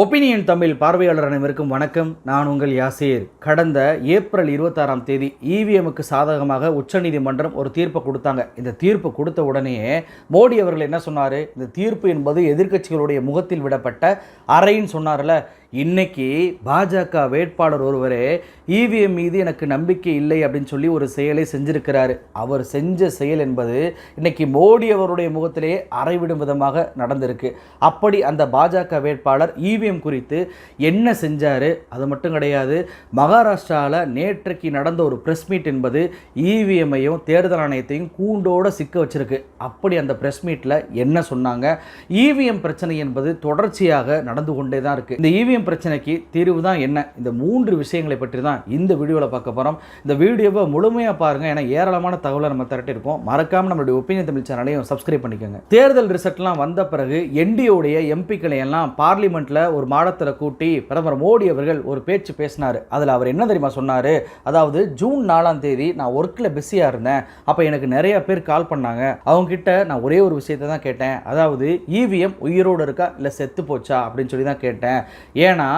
Opinion Tamil பார்வையாளர் அனைவருக்கும் வணக்கம். நான் உங்கள் யாசீர். கடந்த ஏப்ரல் இருபத்தாறாம் தேதி இவிஎம்முக்கு சாதகமாக உச்சநீதிமன்றம் ஒரு தீர்ப்பை கொடுத்தாங்க. இந்த தீர்ப்பு கொடுத்த உடனே மோடி அவர்கள் என்ன சொன்னார்? இந்த தீர்ப்பு என்பது எதிர்க்கட்சிகளுடைய முகத்தில் விடப்பட்ட அறைன்னு சொன்னார்ல. இன்னைக்கு பாஜக வேட்பாளர் ஒருவரே இவிஎம் மீது எனக்கு நம்பிக்கை இல்லை அப்படின்னு சொல்லி ஒரு செயலை செஞ்சிருக்கிறாரு. அவர் செஞ்ச செயல் என்பது இன்னைக்கு மோடி அவருடைய முகத்திலே அறைவிடும் விதமாக நடந்திருக்கு. அப்படி அந்த பாஜக வேட்பாளர் இவிஎம் குறித்து என்ன செஞ்சார்? அது மட்டும் கிடையாது மகாராஷ்டிராவில் நேற்றைக்கு நடந்த ஒரு ப்ரெஸ் மீட் என்பது இவிஎம்மையும் தேர்தல் ஆணையத்தையும் கூண்டோடு சிக்க வச்சிருக்கு. அப்படி அந்த ப்ரெஸ் மீட்டில் என்ன சொன்னாங்க? இவிஎம் பிரச்சனை என்பது தொடர்ச்சியாக நடந்து கொண்டே தான் இருக்குது இந்த இவிஎம் பிரச்சனைக்கு தீர்வு தான் என்ன? இந்த மூன்று விஷயங்களை பற்றி தான் இந்த வீடியோவில் பார்க்க போகிறோம் இந்த வீடியோவை முழுமையாக பாருங்கள் ஏன்னா ஏராளமான தகவலை நம்ம திரட்டியிருக்கோம். மறக்காமல் நம்மளுடைய ஒப்பீனியன் தமிழ் சேனலையும் சப்ஸ்கிரைப் பண்ணிக்கோங்க. தேர்தல் ரிசல்ட்லாம் வந்த பிறகு என்டிஓடைய எம்பிக்களை எல்லாம் பார்லிமெண்ட்டில் ஒரு மாடத்தில் கூட்டி பிரதமர் மோடி அவர்கள் ஒரு பேச்சு பேசினார். அதில் அவர் என்ன தெரியுமா சொன்னார்? அதாவது ஜூன் நாலாம் தேதி நான் ஒர்க்கில் பிஸியாக இருந்தேன். அப்போ எனக்கு நிறைய பேர் கால் பண்ணாங்க. அவங்க கிட்ட நான் ஒரே ஒரு விஷயத்தை தான் கேட்டேன். அதாவது இவிஎம் உயிரோடு இருக்கா? இல்லை செத்து போச்சா? அப்படின்னு சொல்லி தான் கேட்டேன். ஏன்னா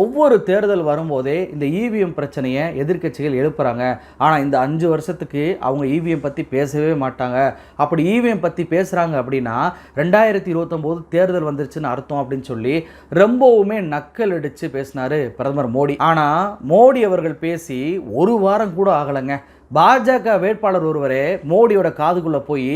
ஒவ்வொரு தேர்தல் வரும்போதே இந்த இவிஎம் பிரச்சனையை எதிர்க்கட்சிகள் எழுப்புறாங்க. ஆனால் இந்த அஞ்சு வருஷத்துக்கு அவங்க இவிஎம் பற்றி பேசவே மாட்டாங்க. அப்படி இவிஎம் பற்றி பேசுகிறாங்க அப்படின்னா ரெண்டாயிரத்தி இருபத்தொம்போது தேர்தல் வந்துருச்சுன்னு அர்த்தம் அப்படின்னு சொல்லி ரொம்பவுமே நக்கல் அடித்து பேசினார் பிரதமர் மோடி. ஆனால் மோடி அவர்கள் பேசி ஒரு வாரம் கூட ஆகலைங்க. பாஜக வேட்பாளர் ஒருவரே மோடியோட காதுக்குள்ளே போய்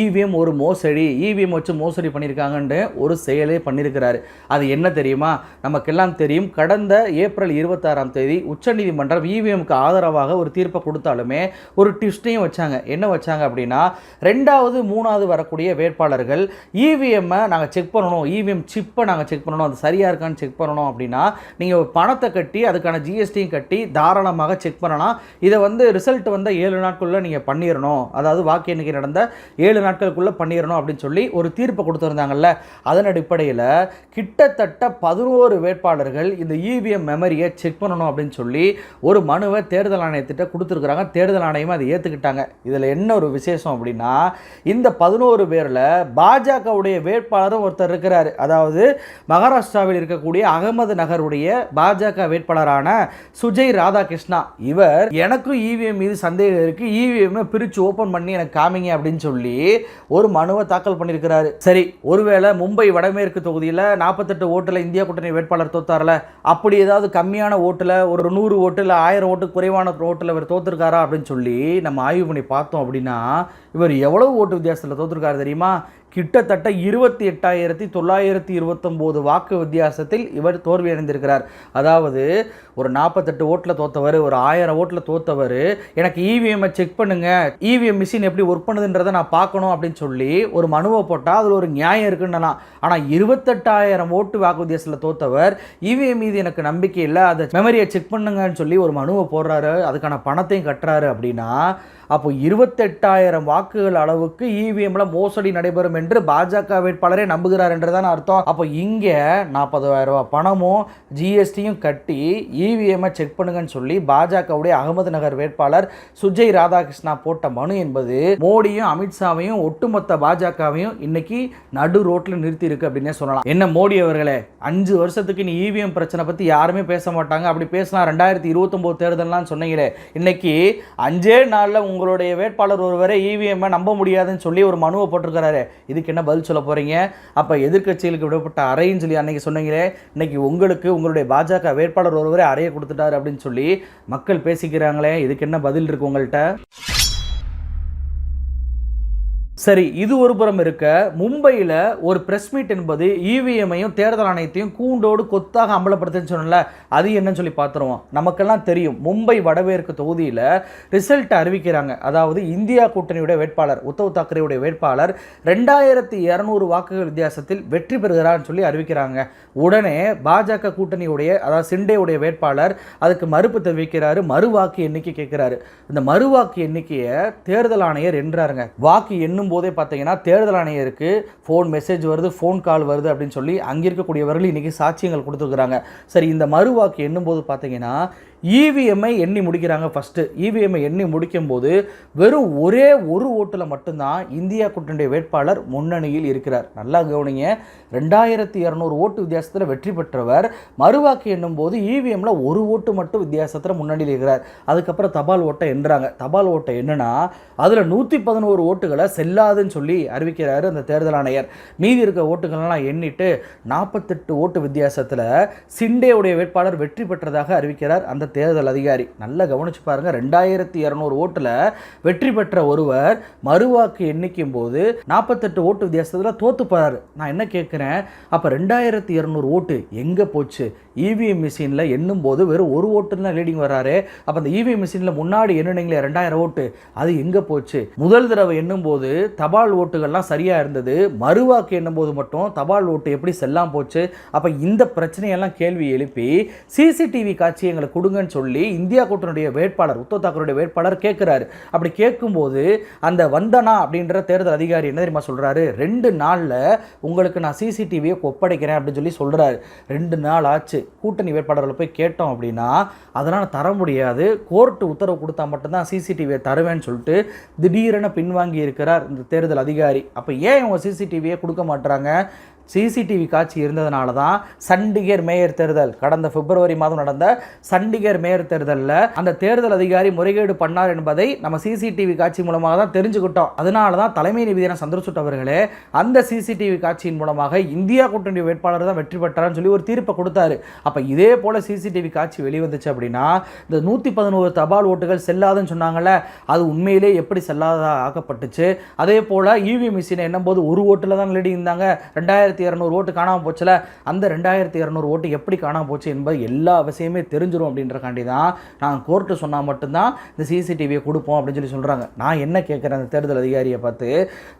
இவிஎம் ஒரு மோசடி இவிஎம் வச்சு மோசடி பண்ணியிருக்காங்கன்னு ஒரு செயலே பண்ணியிருக்கிறாரு அது என்ன தெரியுமா? நமக்கெல்லாம் தெரியும் கடந்த ஏப்ரல் இருபத்தாறாம் தேதி உச்சநீதிமன்றம் இவிஎம்க்கு ஆதரவாக ஒரு தீர்ப்பை கொடுத்தாலுமே ஒரு டிஸ்டையும் வச்சாங்க. என்ன வச்சாங்க அப்படின்னா ரெண்டாவது மூணாவது வரக்கூடிய வேட்பாளர்கள் இவிஎம்மை நாங்கள் செக் பண்ணணும் இவிஎம் சிப்பை நாங்கள் செக் பண்ணணும் அது சரியாக இருக்கான்னு செக் பண்ணணும் அப்படின்னா நீங்கள் பணத்தை கட்டி அதுக்கான ஜிஎஸ்டியும் கட்டி தாராளமாக செக் பண்ணலாம். இதை வந்து ரிசல்ட் வந்த ஏழு நாட்களுக்குள்ளே நீங்கள் பண்ணிடணும் அதாவது வாக்கு எண்ணிக்கை நடந்த ஏழு நாட்களுக்குள்ளே பண்ணிடணும் அப்படின்னு சொல்லி ஒரு தீர்ப்பை கொடுத்துருந்தாங்கல்ல அதன் அடிப்படையில் கிட்டத்தட்ட பதினோரு வேட்பாளர்கள் இந்த இவிஎம் மெமரியை செக் பண்ணணும் அப்படின்னு சொல்லி ஒரு மனுவை தேர்தல் ஆணையத்திட்ட கொடுத்துருக்குறாங்க. தேர்தல் ஆணையம் அதை ஏற்றுக்கிட்டாங்க இதில் என்ன ஒரு விசேஷம் அப்படின்னா இந்த பதினோரு பேரில் பாஜகவுடைய வேட்பாளரும் ஒருத்தர் இருக்கிறார். அதாவது மகாராஷ்டிராவில் இருக்கக்கூடிய அகமது நகருடைய பாஜக வேட்பாளரான சுஜய் ராதாகிருஷ்ணா. இவர் எனக்கும் இவிஎம் மீது சந்தேகம் இருக்குது இவிஎம்மை பிரித்து ஓப்பன் பண்ணி எனக்கு காமிங்க அப்படின்னு சொல்லி ஒரு மனுவை தாக்கல் பண்ணியிருக்கிறாரு சரி ஒருவேளை மும்பை வடமேற்கு தொகுதியில் நாற்பத்தெட்டு ஓட்டில் இந்தியா கூட்டணி வேட்பாளர் தோத்தார்ல? அப்படி ஏதாவது கம்மியான ஓட்டில் ஒரு நூறு ஓட்டு இல்லை ஆயிரம் ஓட்டு குறைவான ஓட்டில் இவர் தோத்துருக்காரா அப்படின்னு சொல்லி நம்ம ஆய்வு பண்ணி பார்த்தோம் அப்படின்னா இவர் எவ்வளவு ஓட்டு வித்தியாசத்தில் தோத்துருக்காரு தெரியுமா? கிட்டத்தட்ட இருபத்தி எட்டாயிரத்தி தொள்ளாயிரத்தி இருபத்தொம்போது வாக்கு வித்தியாசத்தில் இவர் தோல்வி அடைந்திருக்கிறார் அதாவது ஒரு நாற்பத்தெட்டு ஓட்டில் தோத்தவர் ஒரு ஆயிரம் ஓட்டில் தோத்தவர் எனக்கு இவிஎம்மை செக் பண்ணுங்கள் இவிஎம் மிஷின் எப்படி ஒர்க் பண்ணுதுன்றதை நான் பார்க்கணும் அப்படின்னு சொல்லி ஒரு மனுவை போட்டால் அதில் ஒரு நியாயம் இருக்குன்னு ஆனால் இருபத்தெட்டாயிரம் ஓட்டு வாக்கு வித்தியாசத்தில் தோத்தவர் இவிஎம் மீது எனக்கு நம்பிக்கை இல்லை அதை மெமரியை செக் பண்ணுங்கன்னு சொல்லி ஒரு மனுவை போடுறாரு அதுக்கான பணத்தையும் கட்டுறாரு அப்படின்னா அப்போ இருபத்தெட்டாயிரம் வாக்குகள் அளவுக்கு இவிஎம்ல மோசடி நடைபெறும் என்று பாஜக வேட்பாளரே நம்புகிறார் என்றுதான் அர்த்தம். அப்போ இங்கே நாற்பதாயிரம் ரூபாய் பணமும் ஜிஎஸ்டியும் கட்டி இவிஎம்மை செக் பண்ணுங்கன்னு சொல்லி பாஜகவுடைய அகமது நகர் வேட்பாளர் சுஜய் ராதாகிருஷ்ணா போட்ட மனு என்பது மோடியும் அமித்ஷாவையும் ஒட்டுமொத்த பாஜகவையும் இன்னைக்கு நடு ரோட்டில் நிறுத்தி இருக்கு அப்படின்னே சொல்லலாம். என்ன மோடி அவர்களே அஞ்சு வருஷத்துக்கு நீ இவிஎம் பிரச்சனை பற்றி யாருமே பேச மாட்டாங்க. அப்படி பேசினா ரெண்டாயிரத்தி இருபத்தொம்போது தேர்தல்லாம் சொன்னீங்களே இன்னைக்கு அஞ்சே நாளில் உங்களுடைய வேட்பாளர் ஒருவரை இவிஎம்மை நம்ப முடியாதுன்னு சொல்லி ஒரு மனுவை போட்டிருக்கிறாரு. இதுக்கு என்ன பதில் சொல்ல போகிறீங்க அப்போ எதிர்க்கட்சிகளுக்கு விடப்பட்ட அறைன்னு சொல்லி அன்றைக்கி சொன்னீங்களே இன்றைக்கி உங்களுக்கு உங்களுடைய பாஜக வேட்பாளர் ஒருவரே அறையை கொடுத்துட்டாரு அப்படின்னு சொல்லி மக்கள் பேசிக்கிறாங்களே இதுக்கு என்ன பதில் இருக்கு உங்கள்கிட்ட சரி இது ஒரு புறம் இருக்க. மும்பையில் ஒரு ப்ரெஸ் மீட் என்பது இவிஎம்மையும் தேர்தல் ஆணையத்தையும் கூண்டோடு கொத்தாக அம்பலப்படுத்துன்னு சொன்னல அது என்னன்னு சொல்லி பார்த்துருவோம். நமக்கெல்லாம் தெரியும். மும்பை வடவேற்கு தொகுதியில் ரிசல்ட் அறிவிக்கிறாங்க. அதாவது இந்தியா கூட்டணியுடைய வேட்பாளர் உத்தவ் தாக்கரேவுடைய வேட்பாளர் ரெண்டாயிரத்தி இரநூறு வாக்குகள் வித்தியாசத்தில் வெற்றி பெறுகிறார்னு சொல்லி அறிவிக்கிறாங்க. உடனே பாஜக கூட்டணியுடைய அதாவது சிண்டேவுடைய வேட்பாளர் அதுக்கு மறுப்பு தெரிவிக்கிறாரு மறுவாக்கு எண்ணிக்கை கேட்கிறாரு. இந்த மறுவாக்கு எண்ணிக்கையை தேர்தல் ஆணையர் என்றாருங்க வாக்கு எண்ணும் போதே பார்த்தீங்கன்னா தேர்தல் ஆணையருக்கு ஃபோன் மெசேஜ் வருது ஃபோன் கால் வருது அப்படின்னு சொல்லி அங்கே இருக்கக்கூடியவர்கள் இன்றைக்கி சாட்சியங்கள் கொடுத்துருக்குறாங்க. சரி இந்த மறுவாக்கு என்னும்போது பார்த்தீங்கன்னா இவிஎம்ஐ எண்ணி முடிக்கிறாங்க ஃபஸ்ட்டு இவிஎம்ஐ எண்ணி முடிக்கும்போது வெறும் ஒரே ஒரு ஓட்டில் மட்டும்தான் இந்தியா கூட்டணியுடைய வேட்பாளர் முன்னணியில் இருக்கிறார். நல்லா கவனிங்க. ரெண்டாயிரத்தி இரநூறு ஓட்டு வித்தியாசத்தில் வெற்றி பெற்றவர். மறுவாக்கு எண்ணும் போது இவிஎம்மில் ஒரு ஓட்டு மட்டும் வித்தியாசத்தில் முன்னணியில் இருக்கிறார். அதுக்கப்புறம் தபால் ஓட்டை எண்ணுறாங்க. தபால் ஓட்டை என்னன்னா அதில் நூற்றி பதினோரு ஓட்டுகளை செல்லாதுன்னு சொல்லி அறிவிக்கிறாரு அந்த தேர்தல் ஆணையர். மீதி இருக்க ஓட்டுகள்லாம் எண்ணிட்டு நாற்பத்தெட்டு ஓட்டு வித்தியாசத்தில் சிண்டேவுடைய வேட்பாளர் வெற்றி பெற்றதாக அறிவிக்கிறார் அந்த தேர்தல் அதிகாரி. நல்லா கவனிச்சு பாருங்க ரெண்டாயிரத்தி இரநூறு ஓட்டில் வெற்றி பெற்ற ஒருவர் மறுவாக்கு எண்ணிக்கும் போது நாற்பத்தெட்டு ஓட்டு வித்தியாசத்தில் தோத்து போறாரு நான் என்ன கேட்குறேன் அப்போ ரெண்டாயிரத்தி இரநூறு ஓட்டு எங்கே போச்சு? இவிஎம் மிஷினில் எண்ணும் போது வெறும் ஒரு ஓட்டுன்னு தான் லீடிங் வராரு. அப்போ அந்த இவிஎம் மிஷினில் முன்னாடி எண்ணுனீங்களே ரெண்டாயிரம் ஓட்டு அது எங்கே போச்சு? முதல் தடவை எண்ணும் போது தபால் ஓட்டுகள்லாம் சரியாக இருந்தது. மறுவாக்கு எண்ணும் போது மட்டும் தபால் ஓட்டு எப்படி செல்லாம் போச்சு? அப்போ இந்த பிரச்சனையெல்லாம் கேள்வி எழுப்பி சிசிடிவி காட்சி எங்களுக்கு கொடுங்கன்னு சொல்லி இந்தியா கூட்டணியுடைய வேட்பாளர் உத்தவ் தாக்கருடைய வேட்பாளர் கேட்குறாரு. அப்படி கேட்கும்போது அந்த வந்தனா அப்படின்ற தேர்தல் அதிகாரி என்ன தெரியுமா சொல்கிறாரு ரெண்டு நாளில் உங்களுக்கு நான் சிசிடிவியை ஒப்படைக்கிறேன் அப்படின்னு சொல்லி சொல்கிறாரு ரெண்டு நாள் ஆச்சு. கூட்டணி வேட்பாளர்களை போய் கேட்டோம் அப்படின்னா அதனால் தர முடியாது. கோர்ட்டு உத்தரவு கொடுத்தா மட்டும்தான் சிசிடிவியை தருவேன்னு சொல்லிட்டு திடீரென பின்வாங்கி இருக்கிறார் இந்த தேர்தல் அதிகாரி. அப்போ ஏன் இவங்க சிசிடிவியை கொடுக்க மாட்டுறாங்க சிசிடிவி காட்சி இருந்ததுனால தான் சண்டிகர் மேயர் தேர்தல். கடந்த பிப்ரவரி மாதம் நடந்த சண்டிகர் மேயர் தேர்தலில் அந்த தேர்தல் அதிகாரி முறைகேடு பண்ணார் என்பதை நம்ம சிசிடிவி காட்சி மூலமாக தான் தெரிஞ்சுக்கிட்டோம். அதனால தான் தலைமை நீதியான சந்திரசூட் அவர்களே அந்த சிசிடிவி காட்சியின் மூலமாக இந்தியா கூட்டணி வேட்பாளர் தான் வெற்றி பெற்றார்னு சொல்லி ஒரு தீர்ப்பை கொடுத்தாரு. அப்போ இதே போல் சிசிடிவி காட்சி வெளிவந்துச்சு அப்படின்னா இந்த நூற்றி பதினோரு தபால் ஓட்டுகள் செல்லாதுன்னு சொன்னாங்கல்ல அது உண்மையிலே எப்படி செல்லாததாக ஆக்கப்பட்டுச்சு? அதே போல் இவிஎம் மிஷினை எண்ணும் போது ஒரு ஓட்டில் தான் லேடி இருந்தாங்க. ரெண்டாயிரத்தி இரநூறு ஓட்டு காணாமல் போச்சுல அந்த ரெண்டாயிரத்தி இரநூறு ஓட்டு எப்படி காணாமல் போச்சு என்பது எல்லா விஷயமே தெரிஞ்சிடும் அப்படின்றக்காண்டி தான் நாங்கள் கோர்ட்டு சொன்னால் மட்டும்தான் இந்த சிசிடிவியை கொடுப்போம் அப்படின்னு சொல்லி சொல்கிறாங்க நான் என்ன கேட்குறேன் அந்த தேர்தல் அதிகாரியை பார்த்து?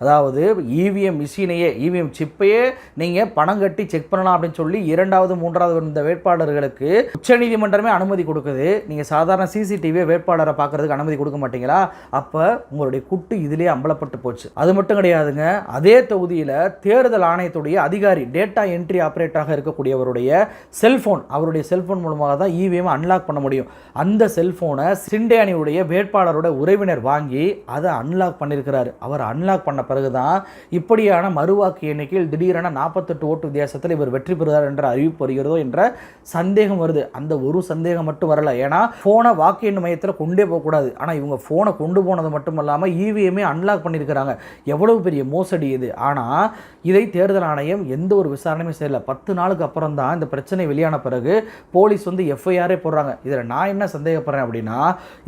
அதாவது இவிஎம் மிஷினையே இவிஎம் சிப்பையே நீங்கள் பணம் கட்டி செக் பண்ணலாம் அப்படின்னு சொல்லி இரண்டாவது மூன்றாவது இந்த வேட்பாளர்களுக்கு உச்சநீதிமன்றமே அனுமதி கொடுக்குது. நீங்கள் சாதாரண சிசிடிவியை வேட்பாளரை பார்க்கறதுக்கு அனுமதி கொடுக்க மாட்டீங்களா? அப்போ உங்களுடைய குட்டு இதிலே அம்பலப்பட்டு போச்சு. அது மட்டும் கிடையாதுங்க. அதே தொகுதியில் தேர்தல் ஆணையத்துடைய அதிகாரி டேட்டா என்ட்ரி ஆப்ரேட்டராக இருக்கக்கூடியவருடைய செல்ஃபோன் அவருடைய செல்ஃபோன் மூலமாக தான் இவிஎம் அன்லாக் பண்ண முடியும். அந்த செல்ஃபோனை சிண்டே அணியுடைய வேட்பாளரோட உறவினர் வாங்கி அதை அன்லாக் பண்ணியிருக்கிறாரு அவர் அன்லாக் பண்ண பிறகு தான் இப்படியான மறுவாக்கு எண்ணிக்கையில் திடீரென நாற்பத்தெட்டு ஓட்டு வித்தியாசத்தில் இவர் வெற்றி பெறுகிறார் என்ற அறிவிப்பு வருகிறதோ என்ற சந்தேகம் வருது. அந்த ஒரு சந்தேகம் மட்டும் வரல. ஏன்னா ஃபோனை வாக்கு எண்ணு மையத்தில் கொண்டே போகக்கூடாது. ஆனால் இவங்க ஃபோனை கொண்டு போனது மட்டும் இல்லாமல் இவிஎம்மே அன்லாக் பண்ணியிருக்கிறாங்க எவ்வளவு பெரிய மோசடி இது. ஆனால் இதை தேர்தல் ஆணையம் எந்த ஒரு விசாரணையுமே செய்யல. பத்து நாளுக்கு அப்புறம் தான் இந்த பிரச்சனை வெளியான பிறகு போலீஸ் வந்து எஃப்ஐஆரே போடுறாங்க. இதில் நான் என்ன சந்தேகப்படுறேன் அப்படின்னா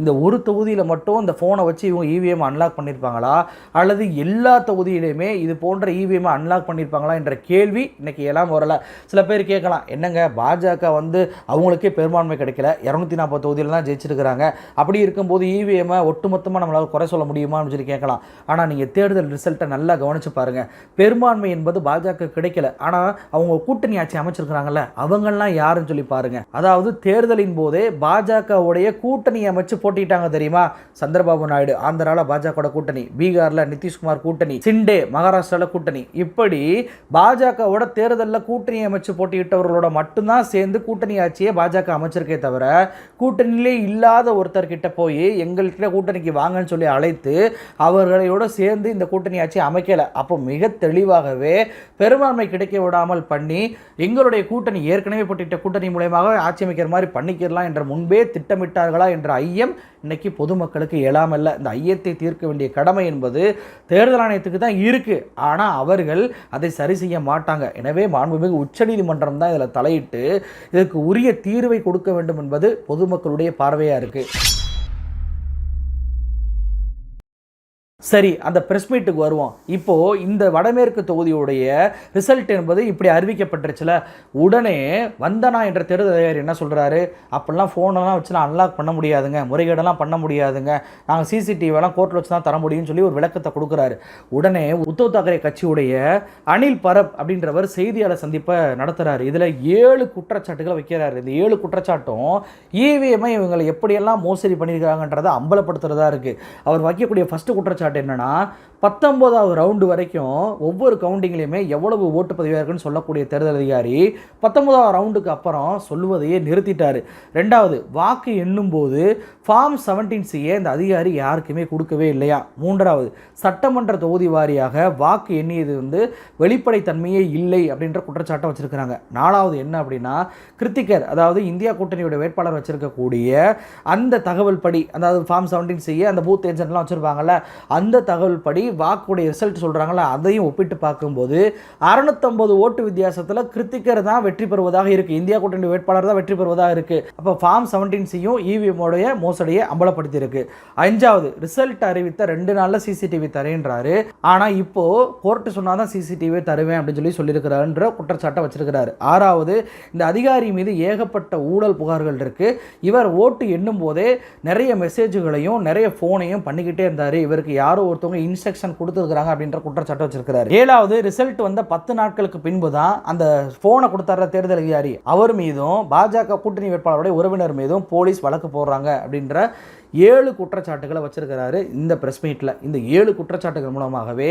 இந்த ஒரு தொகுதியில் மட்டும் இந்த ஃபோனை வச்சு இவங்க இவிஎம் அன்லாக் பண்ணியிருப்பாங்களா அல்லது எல்லா தொகுதியிலையுமே இது போன்ற இவிஎம் அன்லாக் பண்ணியிருப்பாங்களா என்ற கேள்வி இன்னைக்கு எல்லாம் வரல. சில பேர் கேட்கலாம் என்னங்க பாஜக வந்து அவங்களுக்கே பெரும்பான்மை கிடைக்கல. இரநூத்தி நாற்பது தொகுதியில் தான் ஜெயிச்சிருக்கிறாங்க. அப்படி இருக்கும்போது இவிஎம்மை ஒட்டுமொத்தமாக நம்மளால் குறை சொல்ல முடியுமான்னு சொல்லி கேட்கலாம். ஆனால் நீங்கள் தேர்தல் ரிசல்ட்டை நல்லா கவனித்து பாருங்கள் பெரும்பான்மை என்பது பாஜக கிடைக்கல. ஆனால் அவங்க கூட்டணி ஆட்சி அமைச்சிருக்கிறாங்கல்ல அவங்கெல்லாம் யாருன்னு சொல்லி பாருங்க. அதாவது தேர்தலின் போதே பாஜகவுடைய கூட்டணி அமைச்சு போட்டிட்டாங்க தெரியுமா? சந்திரபாபு நாயுடு ஆந்திராவில் பாஜக கூட்டணி பீகாரில் நிதிஷ்குமார் கூட்டணி சிண்டே மகாராஷ்டிராவில் கூட்டணி. இப்படி பாஜகவோட தேர்தலில் கூட்டணி அமைச்சு போட்டியிட்டவர்களோட மட்டும்தான் சேர்ந்து கூட்டணி ஆட்சியை பாஜக அமைச்சிருக்கே தவிர கூட்டணியிலே இல்லாத ஒருத்தர் கிட்ட போய் எங்கள்கிட்ட கூட்டணிக்கு வாங்கன்னு சொல்லி அழைத்து அவர்களோட சேர்ந்து இந்த கூட்டணி ஆட்சி அமைக்கலை. அப்போ மிக தெளிவாக தெளிவாகவே பெரும்பான்மை கிடைக்க விடாமல் பண்ணி எங்களுடைய கூட்டணி ஏற்கனவே போட்டிட்ட கூட்டணி மூலயமாக ஆட்சி அமைக்கிற மாதிரி பண்ணிக்கிறலாம் என்ற முன்பே திட்டமிட்டார்களா என்ற ஐயம் இன்னைக்கு பொதுமக்களுக்கு இயலாமல்ல. இந்த ஐயத்தை தீர்க்க வேண்டிய கடமை என்பது தேர்தல் ஆணையத்துக்கு தான் இருக்குது ஆனால் அவர்கள் அதை சரி செய்ய மாட்டாங்க. எனவே மாண்புமிகு உச்சநீதிமன்றம் தான் இதில் தலையிட்டு இதற்கு உரிய தீர்வை கொடுக்க வேண்டும் என்பது பொதுமக்களுடைய பார்வையாக இருக்குது சரி அந்த ப்ரெஸ் மீட்டுக்கு வருவோம். இப்போது இந்த வடமேற்கு தொகுதியுடைய ரிசல்ட் என்பது இப்படி அறிவிக்கப்பட்டுருச்சுல. உடனே வந்தனா என்ற தேர்தல் அதிகாரி என்ன சொல்கிறாரு அப்படிலாம் ஃபோனெல்லாம் வச்சு நான் அன்லாக் பண்ண முடியாதுங்க. முறைகேடெல்லாம் பண்ண முடியாதுங்க. நாங்கள் சிசிடிவிலாம் கோர்ட்டில் வச்சு தான் தர முடியும்னு சொல்லி ஒரு விளக்கத்தை கொடுக்குறாரு. உடனே உத்தவ் தாக்கரே கட்சியுடைய அனில் பரப் அப்படின்றவர் செய்தியாளர் சந்திப்பை நடத்துகிறாரு இதில் ஏழு குற்றச்சாட்டுகளை வைக்கிறாரு. இந்த ஏழு குற்றச்சாட்டும் இவிஎம்ஐ இவங்களை எப்படியெல்லாம் மோசடி பண்ணியிருக்காங்கன்றதை அம்பலப்படுத்துகிறதா இருக்குது அவர் வைக்கக்கூடிய ஃபஸ்ட்டு குற்றச்சாட்டு என்னன்னா பத்தொம்போதாவது ரவுண்டு வரைக்கும் ஒவ்வொரு கவுண்டிங்லேயுமே எவ்வளவு ஓட்டுப்பதிவாக இருக்குன்னு சொல்லக்கூடிய தேர்தல் அதிகாரி பத்தொன்பதாவது ரவுண்டுக்கு அப்புறம் சொல்லுவதையே நிறுத்திட்டார். ரெண்டாவது வாக்கு எண்ணும்போது ஃபார்ம் செவன்டீன் சியை இந்த அதிகாரி யாருக்குமே கொடுக்கவே இல்லையா? மூன்றாவது சட்டமன்ற தொகுதி வாரியாக வாக்கு எண்ணியது வந்து வெளிப்படைத்தன்மையே இல்லை அப்படின்ற குற்றச்சாட்டை வச்சுருக்கிறாங்க. நாலாவது என்ன அப்படின்னா கிருத்திகர் அதாவது இந்தியா கூட்டணியோட வேட்பாளர் வச்சுருக்கக்கூடிய அந்த தகவல் படி அதாவது ஃபார்ம் செவன்டீன் சியை அந்த பூத் ஏஜென்ட்லாம் வச்சுருப்பாங்கல்ல அந்த தகவல் படி வாக்குடைய ரிசல்ட் சொல்கிறாங்களா அதையும் ஒப்பிட்டு பார்க்கும்போது அறுநூத்தம்பது ஓட்டு வித்தியாசத்தில் கிருத்திகர் தான் வெற்றி பெறுவதாக இருக்குது இந்தியா கூட்டணி வேட்பாளர் தான் வெற்றி பெறுவதாக இருக்குது அப்போ ஃபார்ம் செவன்டீன் சியும் இவிஎம்மோடைய மோசடியை அம்பலப்படுத்தியிருக்கு. அஞ்சாவது ரிசல்ட் அறிவித்த ரெண்டு நாளில் சிசிடிவி தரேன்றாரு. ஆனால் இப்போ கோர்ட்டு சொன்னால் தான் சிசிடிவி தருவேன் அப்படின்னு சொல்லி சொல்லியிருக்கிறாருன்ற குற்றச்சாட்டை வச்சிருக்கிறாரு. ஆறாவது இந்த அதிகாரி மீது ஏகப்பட்ட ஊழல் புகார்கள் இருக்கு. இவர் ஓட்டு எண்ணும் போதே நிறைய மெசேஜ்களையும் நிறைய ஃபோனையும் பண்ணிக்கிட்டே இருந்தார். இவருக்கு யாரோ ஒருத்தவங்க இன்ஸ்ட்ரக்ஷன் கொடுத்துருக்குறாங்க அப்படின்ற குற்றச்சாட்டு வச்சிருக்கிறாரு. ஏழாவது ரிசல்ட் வந்த பத்து நாட்களுக்கு பின்பு தான் அந்த ஃபோனை கொடுத்தார தேர்தல் அதிகாரி. அவர் மீதும் பாஜக கூட்டணி வேட்பாளருடைய உறவினர் மீதும் போலீஸ் வழக்கு போடுறாங்க அப்படின்ற ஏழு குற்றச்சாட்டுகளை வச்சிருக்கிறாரு இந்த ப்ரெஸ் மீட்டில் இந்த ஏழு குற்றச்சாட்டுகள் மூலமாகவே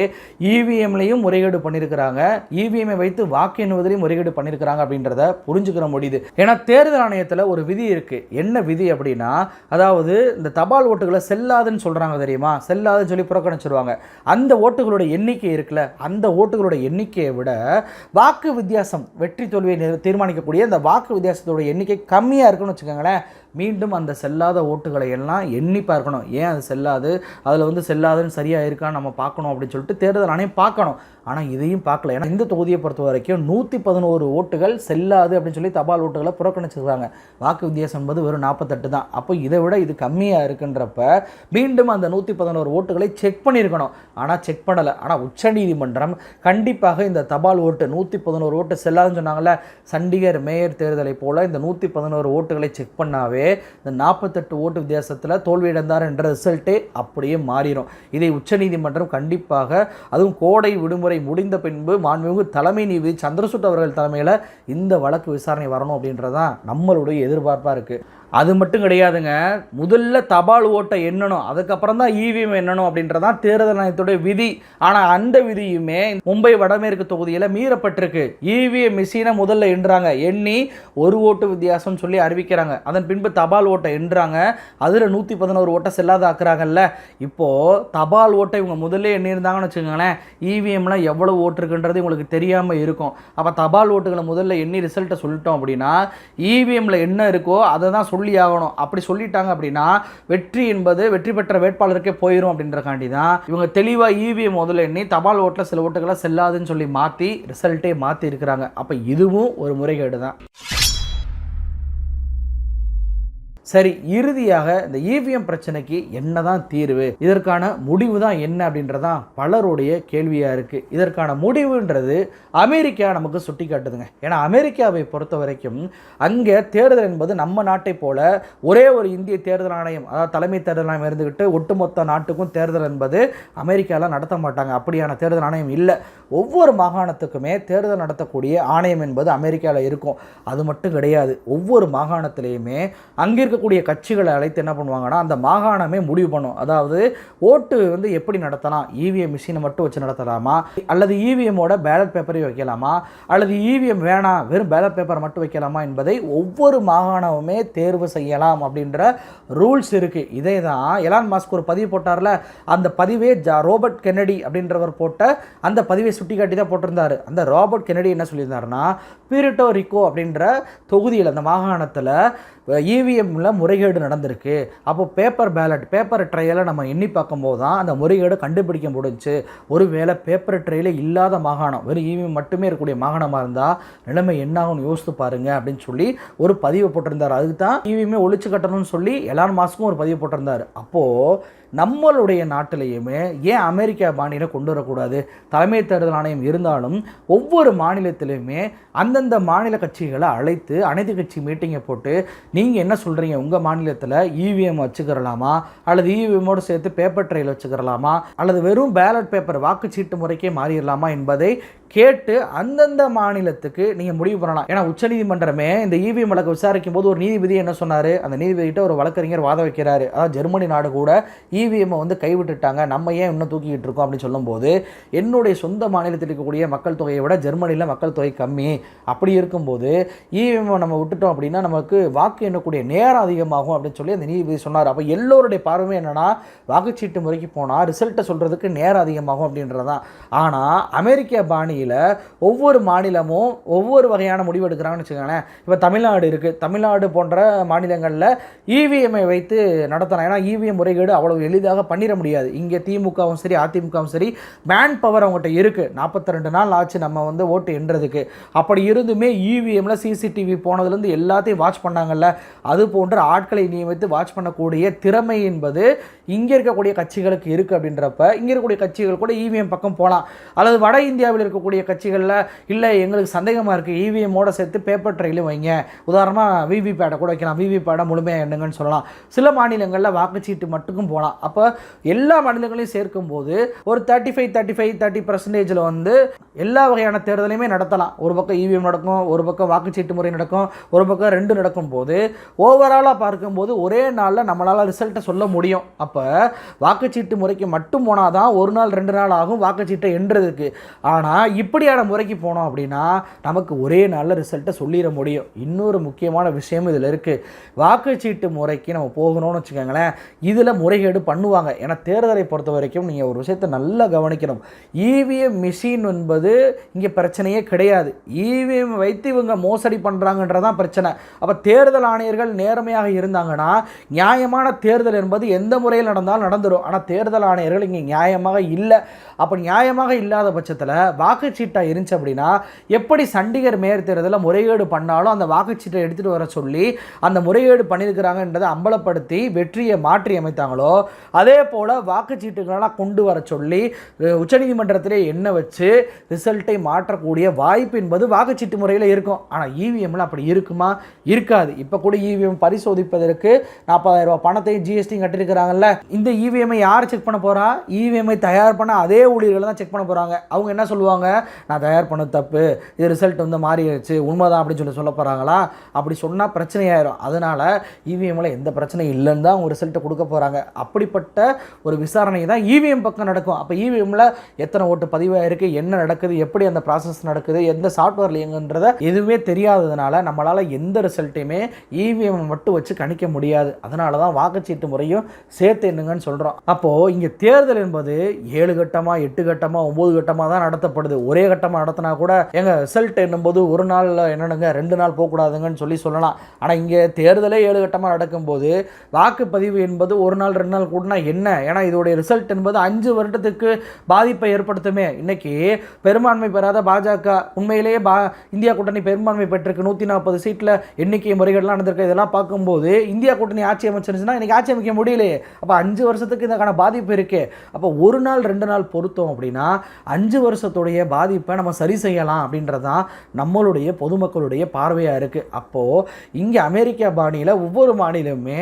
இவிஎம்லையும் முறைகேடு பண்ணியிருக்கிறாங்க இவிஎம்ஐ வைத்து வாக்கு எண்ணுவதிலையும் முறைகேடு பண்ணியிருக்கிறாங்க அப்படின்றத புரிஞ்சுக்கிற முடியுது. ஏன்னா தேர்தல் ஆணையத்தில் ஒரு விதி இருக்கு. என்ன விதி அப்படின்னா அதாவது இந்த தபால் ஓட்டுகளை செல்லாதுன்னு சொல்கிறாங்க தெரியுமா? செல்லாதுன்னு சொல்லி புறக்கணிச்சிருவாங்க. அந்த ஓட்டுகளோட எண்ணிக்கை இருக்குல்ல அந்த ஓட்டுகளோட எண்ணிக்கையை விட வாக்கு வித்தியாசம் வெற்றி தோல்வியை தீர்மானிக்கக்கூடிய அந்த வாக்கு வித்தியாசத்தோட எண்ணிக்கை கம்மியாக இருக்குன்னு வச்சுக்கோங்களேன். மீண்டும் அந்த செல்லாத ஓட்டுகளை எல்லாம் எண்ணி பார்க்கணும். ஏன் அது செல்லாது? அதில் வந்து செல்லாதுன்னு சரியாக இருக்கான்னு நம்ம பார்க்கணும் அப்படின்னு சொல்லிட்டு தேர்தல் ஆணையம் பார்க்கணும். ஆனால் இதையும் பார்க்கல. ஏன்னா இந்த தொகுதியை பொறுத்த வரைக்கும் நூற்றி பதினோரு ஓட்டுகள் செல்லாது அப்படின்னு சொல்லி தபால் ஓட்டுகளை புறக்கணிச்சிருக்காங்க. வாக்கு வித்தியாசம் என்பது வெறும் நாற்பத்தெட்டு தான். அப்போ இதை விட இது கம்மியாக இருக்குன்றப்ப மீண்டும் அந்த நூற்றி பதினோரு ஓட்டுகளை செக் பண்ணியிருக்கணும். ஆனால் செக் பண்ணலை. ஆனால் உச்சநீதிமன்றம் கண்டிப்பாக இந்த தபால் ஓட்டு நூற்றி பதினோரு ஓட்டு செல்லாதுன்னு சொன்னாங்கள்ல சண்டிகர் மேயர் தேர்தலை போல இந்த நூற்றி பதினோரு ஓட்டுகளை செக் பண்ணாவே இந்த நாற்பத்தெட்டு ஓட்டு வித்தியாசத்தில் தோல்வியடைந்தார் என்ற ரிசல்ட்டே அப்படியே மாறிடும் இதை உச்சநீதிமன்றம் கண்டிப்பாக அதுவும் கோடை விடுமுறை முடிந்த பின்பு மாண்புமிகு தலைமை நீதிபதி சந்திரசூட் அவர்கள் தலைமையில் இந்த வழக்கு விசாரணை வரணும் அப்படின்றதான் நம்மளுடைய எதிர்பார்ப்பாக இருக்குது அது மட்டும் கிடையாதுங்க. முதல்ல தபால் ஓட்டை எண்ணணும். அதுக்கப்புறம் தான் இவிஎம் எண்ணணும் அப்படின்றதான் தேர்தல் ஆணையத்துடைய விதி. ஆனால் அந்த விதியுமே மும்பை வடமேற்கு தொகுதியில் மீறப்பட்டிருக்கு. இவிஎம் மிஷினை முதல்ல எண்ணுறாங்க. எண்ணி ஒரு ஓட்டு வித்தியாசம்னு சொல்லி அறிவிக்கிறாங்க. அதன் பின்பு தபால் ஓட்டை எண்ணுறாங்க. அதில் நூற்றி பதினோரு ஓட்டை செல்லாத ஆக்குறாங்கல்ல இப்போது தபால் ஓட்டை இவங்க முதல்ல எண்ணியிருந்தாங்கன்னு வச்சுக்கோங்களேன். இவிஎம்லாம் எவ்வளவு ஓட்டு இருக்குன்றது உங்களுக்கு தெரியாமல் இருக்கும். அப்போ தபால் ஓட்டுகளை முதல்ல எண்ணி ரிசல்ட்டை சொல்லிட்டோம் அப்படின்னா இவிஎம்மில் என்ன இருக்கோ அதை தான் சொல்லி ஆகணும் அப்படி சொல்லிட்டாங்க அப்படின்னா வெற்றி என்பது வெற்றி பெற்ற வேட்பாளருக்கே போயிடும் அப்படின்றக்காண்டி தான் இவங்க தெளிவாக இவிஎம் முதல்ல எண்ணி தபால் ஓட்டில் சில ஓட்டுகளை செல்லாதுன்னு சொல்லி மாற்றி ரிசல்ட்டே மாற்றி இருக்கிறாங்க. அப்போ இதுவும் ஒரு முறைகேடு தான். சரி இறுதியாக இந்த இவிஎம் பிரச்சனைக்கு என்னதான் தீர்வு? இதற்கான முடிவு தான் என்ன அப்படின்றதான் பலருடைய கேள்வியாக இருக்குது இதற்கான முடிவுன்றது அமெரிக்கா நமக்கு சுட்டி காட்டுதுங்க. ஏன்னா அமெரிக்காவை பொறுத்த வரைக்கும் அங்கே தேர்தல் என்பது நம்ம நாட்டை போல ஒரே ஒரு இந்திய தேர்தல் ஆணையம் அதாவது தலைமை தேர்தல் ஆணையம் இருந்துக்கிட்டு ஒட்டுமொத்த நாட்டுக்கும் தேர்தல் என்பது அமெரிக்காவில் நடத்த மாட்டாங்க. அப்படியான தேர்தல் ஆணையம் இல்லை. ஒவ்வொரு மாகாணத்துக்குமே தேர்தல் நடத்தக்கூடிய ஆணையம் என்பது அமெரிக்காவில் இருக்கும். அது மட்டும் கிடையாது. ஒவ்வொரு மாகாணத்திலையுமே அங்கே இருக்கக்கூடிய கட்சிகளை அழைத்து என்ன பண்ணுவாங்கன்னா அந்த மாகாணமே முடிவு பண்ணும். அதாவது ஓட்டு வந்து எப்படி நடத்தலாம்? இவிஎம் மிஷினை மட்டும் வச்சு நடத்தலாமா? அல்லது இவிஎம்மோட பேலட் பேப்பரை வைக்கலாமா? அல்லது இவிஎம் வேணாம் வெறும் பேலட் பேப்பர் மட்டும் வைக்கலாமா என்பதை ஒவ்வொரு மாகாணமுமே தேர்வு செய்யலாம் அப்படின்ற ரூல்ஸ் இருக்குது இதே தான் எலான் மாஸ்க் ஒரு பதிவு போட்டார்ல அந்த பதிவே ஜா ரோபர்ட் கென்னடி அப்படின்றவர் போட்ட அந்த பதிவை சுட்டி காட்டி தான் போட்டிருந்தாரு. அந்த ராபர்ட் கென்னடி என்ன சொல்லியிருந்தாருன்னா பீரிட்டோ ரிக்கோ அப்படின்ற தொகுதியில் அந்த மாகாணத்தில் இவிஎம்மில் முறைகேடு நடந்திருக்கு. அப்போ பேப்பர் பேலட் பேப்பர் ட்ரையலை நம்ம எண்ணி பார்க்கும்போது தான் அந்த முறைகேடு கண்டுபிடிக்க முடிஞ்சுச்சு ஒருவேளை பேப்பர் ட்ரையில் இல்லாத மாகாணம் வெறும் இவிஎம் மட்டுமே இருக்கக்கூடிய மாகாணமாக இருந்தால் நிலைமை என்ன ஆகும்னு யோசித்து பாருங்க அப்படின்னு சொல்லி ஒரு பதிவு போட்டிருந்தார். அதுக்கு தான் இவிஎம்மே ஒழிச்சு கட்டணும்னு சொல்லி எலான் மாஸ்க்கும் ஒரு பதிவு போட்டிருந்தார். அப்போது நம்மளுடைய நாட்டிலையுமே ஏன் அமெரிக்கா பாணியில் கொண்டு வரக்கூடாது? தலைமை தேர்தல் ஆணையம் இருந்தாலும் ஒவ்வொரு மாநிலத்திலையுமே அந்தந்த மாநில கட்சிகளை அழைத்து அனைத்து கட்சி மீட்டிங்கை போட்டு நீங்கள் என்ன சொல்கிறீங்க உங்கள் மாநிலத்தில் இவிஎம் வச்சுக்கிறலாமா? அல்லது இவிஎம்மோடு சேர்த்து பேப்பர் ட்ரெயில் வச்சுக்கிறலாமா? அல்லது வெறும் பேலட் பேப்பர் வாக்குச்சீட்டு முறைக்கே மாறிடலாமா என்பதை கேட்டு அந்தந்த மாநிலத்துக்கு நீங்கள் முடிவு பண்ணலாம். ஏன்னா உச்சநீதிமன்றமே இந்த இவிஎம் வழக்கு விசாரிக்கும் போது ஒரு நீதிபதி என்ன சொன்னார்? அந்த நீதிபதிகிட்ட ஒரு வழக்கறிஞர் வாத வைக்கிறாரு. அதாவது ஜெர்மனி நாடு கூட இவிஎம்மை வந்து கைவிட்டுட்டாங்க. நம்ம ஏன் இன்னும் தூக்கிக்கிட்டு இருக்கோம் அப்படின்னு சொல்லும்போது என்னுடைய சொந்த மாநிலத்தில் இருக்கக்கூடிய மக்கள் தொகையை விட ஜெர்மனியில் மக்கள் தொகை கம்மி. அப்படி இருக்கும்போது இவிஎம்மை நம்ம விட்டுட்டோம் அப்படின்னா நமக்கு வாக்கு எண்ணக்கூடிய நேரம் அதிகமாகும் அப்படின்னு சொல்லி அந்த நீதிபதி சொன்னார். அப்போ எல்லோருடைய பார்வையும் என்னென்னா வாக்குச்சீட்டு முறைக்கு போனால் ரிசல்ட்டை சொல்கிறதுக்கு நேரம் அதிகமாகும் அப்படின்றது தான் ஆனால் அமெரிக்க பாணியில் ஒவ்வொரு மாநிலமும் ஒவ்வொரு வகையான முடிவு எடுக்கிறாங்கன்னு வச்சுக்கோங்களேன். இப்போ தமிழ்நாடு இருக்குது தமிழ்நாடு போன்ற மாநிலங்களில் இவிஎம்ஐ வைத்து நடத்தலாம். ஏன்னா இவிஎம் முறைகேடு அவ்வளவு எளிதாக பண்ணிட முடியாது. இங்கே திமுகவும் சரி அதிமுகவும் சரி மேன் பவர் அவங்ககிட்ட இருக்குது நாற்பத்தி ரெண்டு நாள் ஆச்சு நம்ம வந்து ஓட்டு எண்றதுக்கு அப்படி இருந்துமே இவிஎம்மில் சிசிடிவி போனதுலேருந்து எல்லாத்தையும் வாட்ச் பண்ணாங்கல்ல. அது போன்ற ஆட்களை நியமித்து வாட்ச் பண்ணக்கூடிய திறமை என்பது இங்கே இருக்கக்கூடிய கட்சிகளுக்கு இருக்குது அப்படின்றப்ப இங்கே இருக்கக்கூடிய கட்சிகள் கூட இவிஎம் பக்கம் போகலாம். அல்லது வட இந்தியாவில் இருக்கக்கூடிய கட்சிகளில் இல்லை எங்களுக்கு சந்தேகமாக இருக்குது இவிஎம்மோட சேர்த்து பேப்பர் ட்ரெயிலும் வைங்க. உதாரணமாக விவிபேட்டை கூட வைக்கலாம். விவிபேட்டை முழுமையாக எண்ணுங்கன்னு சொல்லலாம். சில மாநிலங்களில் வாக்குச்சீட்டு மட்டுக்கும் போகலாம். அப்போ எல்லா மாநிலங்களையும் சேர்க்கும்போது ஒரு thirty five thirty five thirty பர்சன்டேஜில் வந்து எல்லா வகையான தேர்தலையுமே நடத்தலாம். ஒரு பக்கம் இவிஎம் நடக்கும் ஒரு பக்கம் வாக்குச்சீட்டு முறை நடக்கும் ஒரு பக்கம் ரெண்டு நடக்கும் போது ஓவராலாக பார்க்கும்போது ஒரே நாளில் நம்மளால் ரிசல்ட்டை சொல்ல முடியும். அப்போ வாக்குச்சீட்டு முறைக்கு மட்டும் போனால் தான் ஒரு நாள் ரெண்டு நாள் ஆகும் வாக்குச்சீட்டை என்றதுக்கு. ஆனால் இப்படியான முறைக்கு போனோம் அப்படின்னா நமக்கு ஒரே நாளில் ரிசல்ட்டை சொல்லிட முடியும். இன்னொரு முக்கியமான விஷயம் இதில் இருக்குது வாக்குச்சீட்டு முறைக்கு நம்ம போகணும்னு வச்சுக்கோங்களேன். இதில் முறைகேடு பண்ணுவாங்க. ஏன்னா தேர்தலை பொறுத்த வரைக்கும் நீங்கள் ஒரு விஷயத்தை நல்லா கவனிக்கணும். இவிஎம் மிஷின் என்பது இங்கே பிரச்சனையே கிடையாது. இவிஎம் வைத்து இவங்க மோசடி பண்ணுறாங்கன்றதான் பிரச்சனை. அப்போ தேர்தல் ஆணையர்கள் நேர்மையாக இருந்தாங்கன்னா நியாயமான தேர்தல் என்பது எந்த முறையில் நடந்தாலும் நடந்துடும் ஆனால் தேர்தல் ஆணையர்கள் இங்கே நியாயமாக இல்லை. அப்போ நியாயமாக இல்லாத பட்சத்தில் வாக்குச்சீட்டாக இருந்துச்சு அப்படின்னா எப்படி சண்டிகர் மேயர் தேர்தலில் முறைகேடு பண்ணாலும் அந்த வாக்குச்சீட்டை எடுத்துகிட்டு வர சொல்லி அந்த முறைகேடு பண்ணியிருக்கிறாங்கன்றதை அம்பலப்படுத்தி வெற்றியை மாற்றி அமைத்தாங்களோ அதே போல் வாக்குச்சீட்டுகளெல்லாம் கொண்டு வர சொல்லி உச்சநீதிமன்றத்திலே எண்ண வச்சு ரிசல்ட்டை மாற்றக்கூடிய வாய்ப்பு என்பது வாக்குச்சீட்டு முறையில் இருக்கும். ஆனால் இவிஎம்மில் அப்படி இருக்குமா? இருக்காது. இப்போ கூட இவிஎம் பரிசோதிப்பதற்கு நாற்பதாயிரம் ரூபா பணத்தையும் ஜிஎஸ்டியும் கட்டியிருக்கிறாங்கல்ல. இந்த இவிஎம்ஐ யார் செக் பண்ண போகிறா இவிஎம்ஐ தயார் பண்ண அதே ஊழியர்களை தான் செக் பண்ண போகிறாங்க அவங்க என்ன சொல்லுவாங்க? நான் தயார் பண்ண தப்பு. இது ரிசல்ட் வந்து மாறிடுச்சு. உண்மைதான் அப்படின்னு சொல்லி சொல்ல போகிறாங்களா அப்படி சொன்னால் பிரச்சனையாயிரும். அதனால் இவிஎம்மில் எந்த பிரச்சனையும் இல்லைன்னு தான் அவங்க ரிசல்ட்டை கொடுக்க போகிறாங்க அப்படி அப்படிப்பட்ட ஒரு விசாரணை தான் இவிஎம் பக்கம் நடக்கும். அப்போ இவிஎம்ல எத்தனை ஓட்டு பதிவாயிருக்கு என்ன நடக்குது எப்படி அந்த ப்ராசஸ் நடக்குது எந்த சாஃப்ட்வேரில் இயங்குன்றத எதுவுமே தெரியாததுனால நம்மளால் எந்த ரிசல்ட்டையுமே இவிஎம் மட்டும் வச்சு கணிக்க முடியாது. அதனால தான் வாக்குச்சீட்டு முறையும் சேர்த்து என்னங்கன்னு சொல்கிறோம் அப்போது இங்கே தேர்தல் என்பது ஏழு கட்டமாக எட்டு கட்டமாக ஒம்பது கட்டமாக தான் நடத்தப்படுது. ஒரே கட்டமாக நடத்தினா கூட எங்கள் ரிசல்ட் என்னும்போது ஒரு நாளில் என்னென்னுங்க ரெண்டு நாள் போகக்கூடாதுங்கன்னு சொல்லி சொல்லலாம். ஆனால் இங்கே தேர்தலே ஏழு கட்டமாக நடக்கும்போது வாக்குப்பதிவு என்பது ஒரு நாள் ரெண்டு நாள் கூட்டினா என்ன? ஏன்னா இதோடைய ரிசல்ட் என்பது அஞ்சு வருடத்துக்கு பாதிப்பை ஏற்படுத்துமே. இன்றைக்கி பெரும்பான்மை பெறாத பாஜக உண்மையிலேயே பா இந்தியா கூட்டணி பெரும்பான்மை பெற்றிருக்கு. நூற்றி நாற்பது சீட்டில் எண்ணிக்கை முறைகள்லாம் நடந்திருக்கு. இதெல்லாம் பார்க்கும்போது இந்தியா கூட்டணி ஆட்சி அமைச்சிருந்துச்சுன்னா இன்றைக்கி ஆட்சி அமைக்க முடியலையே. அப்போ அஞ்சு வருஷத்துக்கு இதுக்கான பாதிப்பு இருக்கே. அப்போ ஒரு நாள் ரெண்டு நாள் பொருத்தோம் அப்படின்னா அஞ்சு வருஷத்துடைய பாதிப்பை நம்ம சரி செய்யலாம் அப்படின்றதான் நம்மளுடைய பொதுமக்களுடைய பார்வையாக இருக்குது அப்போது இங்கே அமெரிக்கா பாணியில் ஒவ்வொரு மாநிலமுமே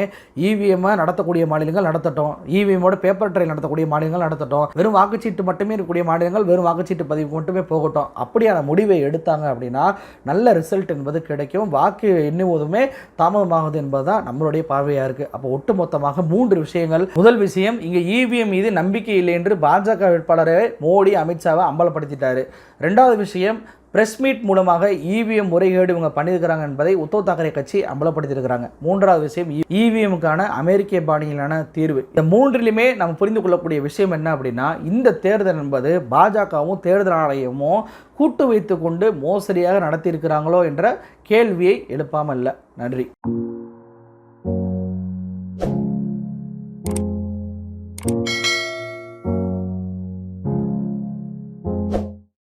இவிஎம்மை நடத்தக்கூடிய மாநிலங்கள் நடத்தட்டும். இவிஎம்மோட பேப்பர் ட்ரையல் நடத்தக்கூடிய மாநிலங்கள் நடத்தட்டும். வெறும் வாக்குச்சீட்டு மட்டுமே இருக்கக்கூடிய மாநிலங்கள் வெறும் வாக்குச்சீட்டு பதிவு மட்டுமே போகட்டும். அப்படியான முடிவை எடுத்தாங்க அப்படின்னா நல்ல ரிசல்ட் என்பது கிடைக்கும். வாக்கு எண்ணுவதுமே தாமதமாகுது என்பதுதான் நம்மளுடைய பார்வையாக இருக்குது அப்போ ஒட்டுமொத்தமாக மூன்று விஷயங்கள். முதல் விஷயம் இங்கே இவிஎம் மீது நம்பிக்கை இல்லை என்று பாஜக வேட்பாளரை மோடி அமித்ஷாவை அம்பலப்படுத்திட்டாரு. ரெண்டாவது விஷயம் பிரஸ் மீட் மூலமாக இவிஎம் முறைகேடு இவங்க பண்ணியிருக்கிறாங்க என்பதை உத்தவ் தாக்கரே கட்சி அம்பலப்படுத்தியிருக்கிறாங்க. மூன்றாவது விஷயம் இவிஎம்முக்கான அமெரிக்க பாணியிலான தீர்வு. இந்த மூன்றிலுமே நம்ம புரிந்து கொள்ளக்கூடிய விஷயம் என்ன அப்படின்னா இந்த தேர்தல் என்பது பாஜகவும் தேர்தல் ஆணையமும் கூட்டு வைத்துக்கொண்டு மோசடியாக நடத்தியிருக்கிறாங்களோ என்ற கேள்வியை எழுப்பாமல் இல்லை நன்றி.